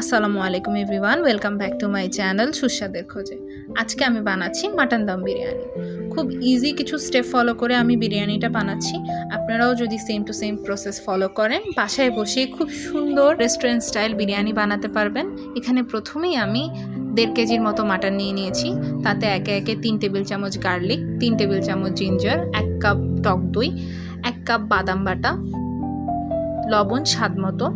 আসসালামু আলাইকুম everyone, welcome back to my channel সুস্বাদের খোঁজে। আজকে আমি বানাচ্ছি মাটন দম বিরিয়ানি। খুব ইজি কিছু স্টেপ ফলো করে আমি বিরিয়ানিটা বানাচ্ছি। আপনারাও যদি same to same process follow করেন, বাসায় বসে খুব সুন্দর রেস্টুরেন্ট স্টাইল বিরিয়ানি বানাতে পারবেন। এখানে প্রথমেই আমি দেড় কেজির মতো মাটন নিয়ে নিয়েছি। তাতে একে একে তিন টেবিল চামচ গার্লিক তিন টেবিল চামচ জিঞ্জার এক কাপ টক দই, এক কাপ বাদাম বাটা, লবণ স্বাদ মতো।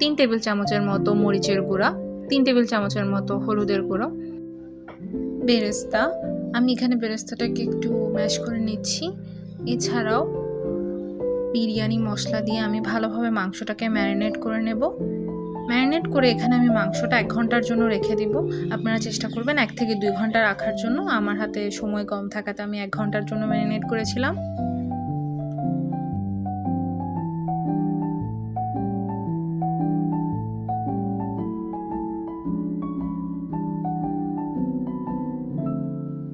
তিন টেবিল চামচের মতো মরিচের গুঁড়া, তিন টেবিল চামচের মতো হলুদের গুঁড়ো। বেরেস্তা, আমি এখানে বেরেস্তাটাকে একটু ম্যাশ করে নিচ্ছি। এছাড়াও বিরিয়ানি মশলা দিয়ে আমি ভালোভাবে মাংসটাকে ম্যারিনেট করে নেব। ম্যারিনেট করে এখানে আমি মাংসটা এক ঘণ্টার জন্য রেখে দিব। আপনারা চেষ্টা করবেন এক থেকে দুই ঘণ্টা রাখার জন্য। আমার হাতে সময় কম থাকাতে আমি এক ঘণ্টার জন্য ম্যারিনেট করেছিলাম।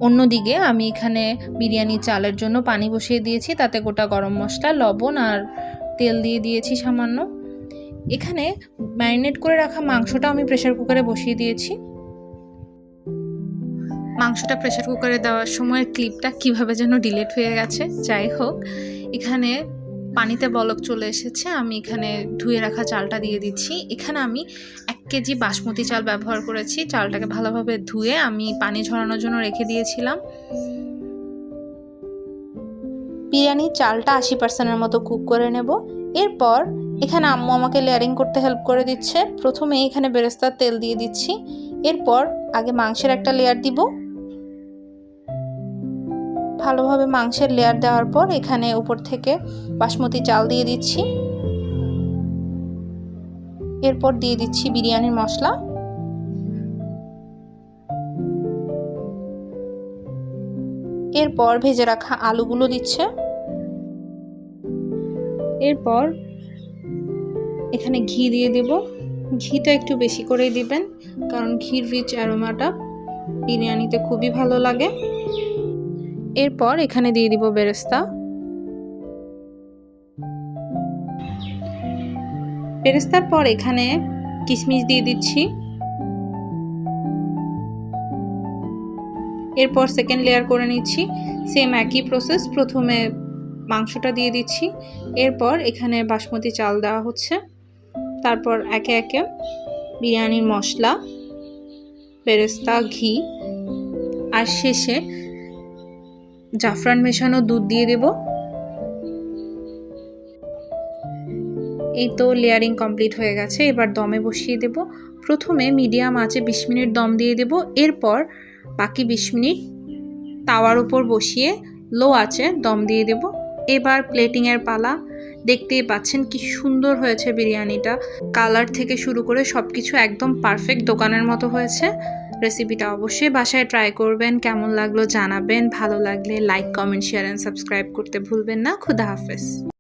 অন্যদিকে আমি এখানে বিরিয়ানি চালের জন্য পানি বসিয়ে দিয়েছি, তাতে গোটা গরম মশলা, লবণ আর তেল দিয়ে দিয়েছি সামান্য। এখানে ম্যারিনেট করে রাখা মাংসটা আমি প্রেশার কুকারে বসিয়ে দিয়েছি। মাংসটা প্রেশার কুকারে দেওয়ার সময় ক্লিপটা কীভাবে যেন ডিলেট হয়ে গেছে, যাই হোক, এখানে পানিতে বলক চলে এসেছে। আমি এখানে ধুয়ে রাখা চালটা দিয়ে দিচ্ছি। এখানে আমি কেজি বাসমতি চাল ব্যবহার করেছি। চালটাকে ভালোভাবে ধুয়ে আমি পানি ঝরানোর জন্য রেখে দিয়েছিলাম। বিরিয়ানির চালটা আশি পার্সেন্টের মতো কুক করে নেব। এরপর এখানে আম্মু আমাকে লেয়ারিং করতে হেল্প করে দিচ্ছে। প্রথমে এখানে বেরেস্তার তেল দিয়ে দিচ্ছি। এরপর আগে মাংসের একটা লেয়ার দিব। ভালোভাবে মাংসের লেয়ার দেওয়ার পর এখানে উপর থেকে বাসমতি চাল দিয়ে দিচ্ছি। এরপর দিয়ে দিচ্ছি বিরিয়ানির মশলা। এরপর ভেজে রাখা আলুগুলো দিচ্ছে। এরপর এখানে ঘি দিয়ে দেব। ঘিটা একটু বেশি করেই দিবেন, কারণ ঘির রিচ অ্যারোমাটা বিরিয়ানিতে খুবই ভালো লাগে। এরপর এখানে দিয়ে দিব বেরেস্তা। বেরেস্তার পর এখানে কিশমিশ দিয়ে দিচ্ছি। এরপর সেকেন্ড লেয়ার করে নিচ্ছি। সেম একই প্রসেস প্রথমে মাংসটা দিয়ে দিচ্ছি। এরপর এখানে বাসমতি চাল দেওয়া হচ্ছে। তারপর একে একে বিরিয়ানির মশলা বেরেস্তা ঘি, আর শেষে জাফরান মেশানো দুধ দিয়ে দেব। এই তো লেয়ারিং কমপ্লিট হয়ে গেছে, এবার দমে বসিয়ে দেব। প্রথমে মিডিয়াম আঁচে বিশ মিনিট দম দিয়ে দেব, এরপর বাকি বিশ মিনিট তাওয়ার উপর বসিয়ে লো আঁচে দম দিয়ে দেব। এবার প্লেটিংয়ের পালা, দেখতেই পাচ্ছেন কি সুন্দর হয়েছে বিরিয়ানিটা। কালার থেকে শুরু করে সব কিছু একদম পারফেক্ট দোকানের মতো হয়েছে। রেসিপিটা অবশ্যই বাসায় ট্রাই করবেন, কেমন লাগল জানাবেন, ভালো লাগলে like comment share and subscribe করতে ভুলবেন না। খুদা হাফেজ।